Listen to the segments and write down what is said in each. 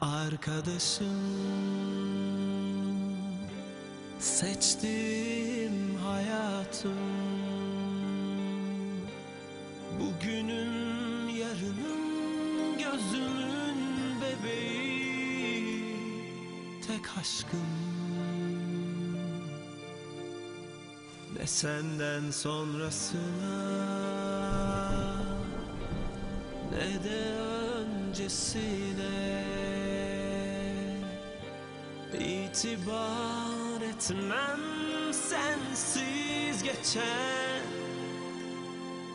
arkadaşım. Seçtiğim hayatım. Bugünün yarının gözümün bebeği. Tek aşkım. Ne senden sonrasına Ne de öncesine İtibar etmem sensiz geçen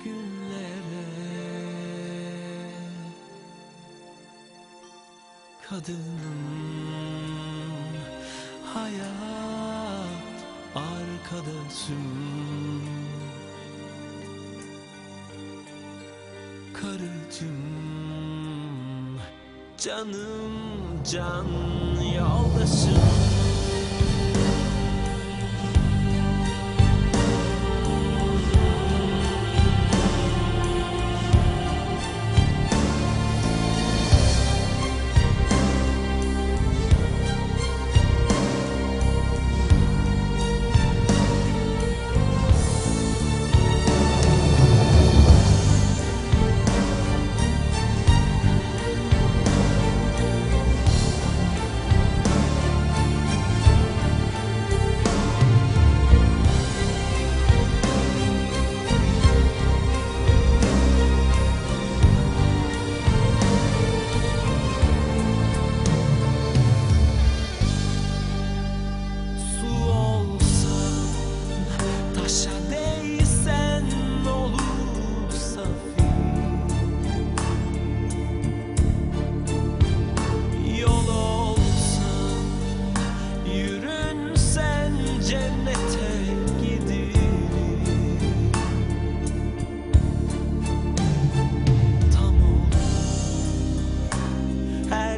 günlere. Kadınım hayat arkadaşım. Karıcım canım can yoldaşım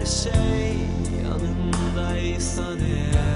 şey yanındaysan eğer.